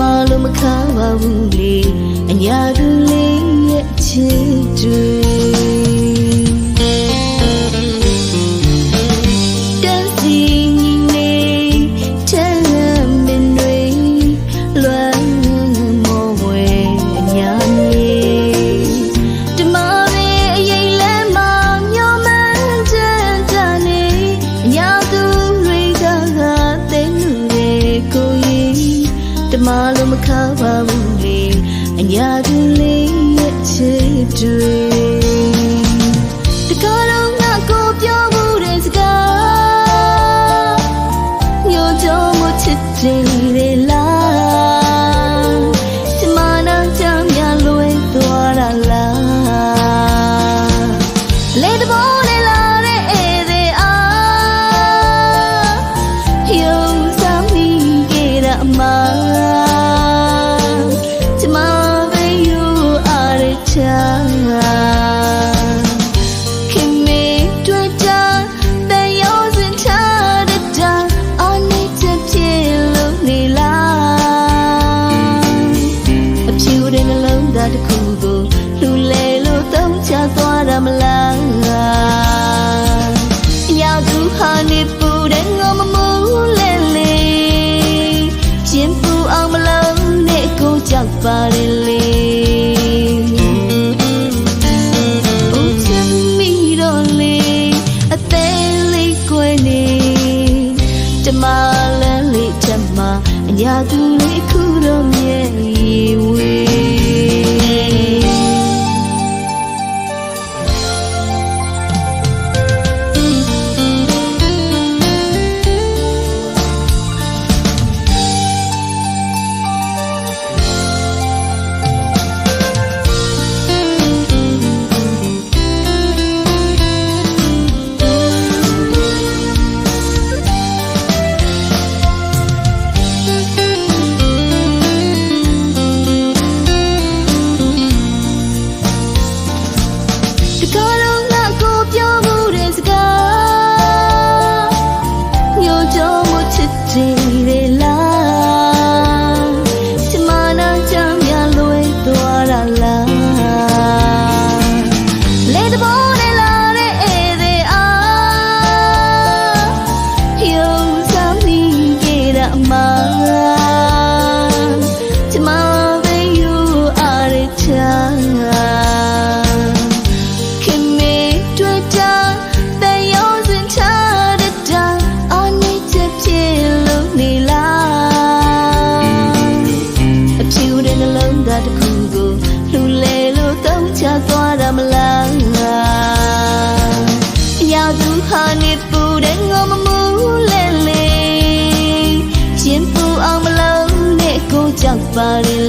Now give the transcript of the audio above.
မလို့မခံပါဘူးလေအညာသူလေး မခါပါဘူးလေအညာတွင်လေးရဲ့ချစ်တွေ မာလန်လေးချက်မှာအညာသူလေးခုတော့ mãe. ばり